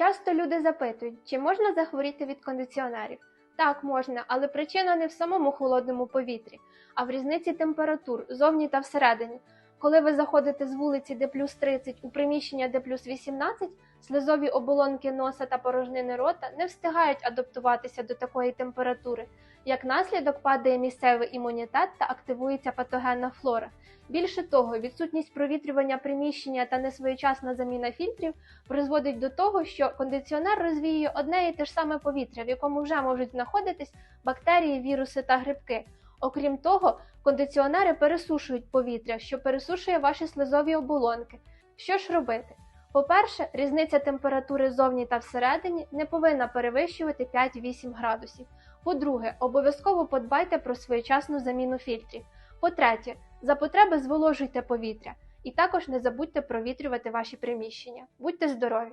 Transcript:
Часто люди запитують, чи можна захворіти від кондиціонерів. Так, можна, але причина не в самому холодному повітрі, а в різниці температур зовні та всередині. Коли ви заходите з вулиці, де плюс 30 у приміщення, де плюс 18, слизові оболонки носа та порожнини рота не встигають адаптуватися до такої температури. Як наслідок падає місцевий імунітет та активується патогенна флора. Більше того, відсутність провітрювання приміщення та несвоєчасна заміна фільтрів призводить до того, що кондиціонер розвіює одне і те ж саме повітря, в якому вже можуть знаходитись бактерії, віруси та грибки. Окрім того, кондиціонери пересушують повітря, що пересушує ваші слизові оболонки. Що ж робити? По-перше, різниця температури зовні та всередині не повинна перевищувати 5-8 градусів. По-друге, обов'язково подбайте про своєчасну заміну фільтрів. По-третє, за потреби зволожуйте повітря і також не забудьте провітрювати ваші приміщення. Будьте здорові!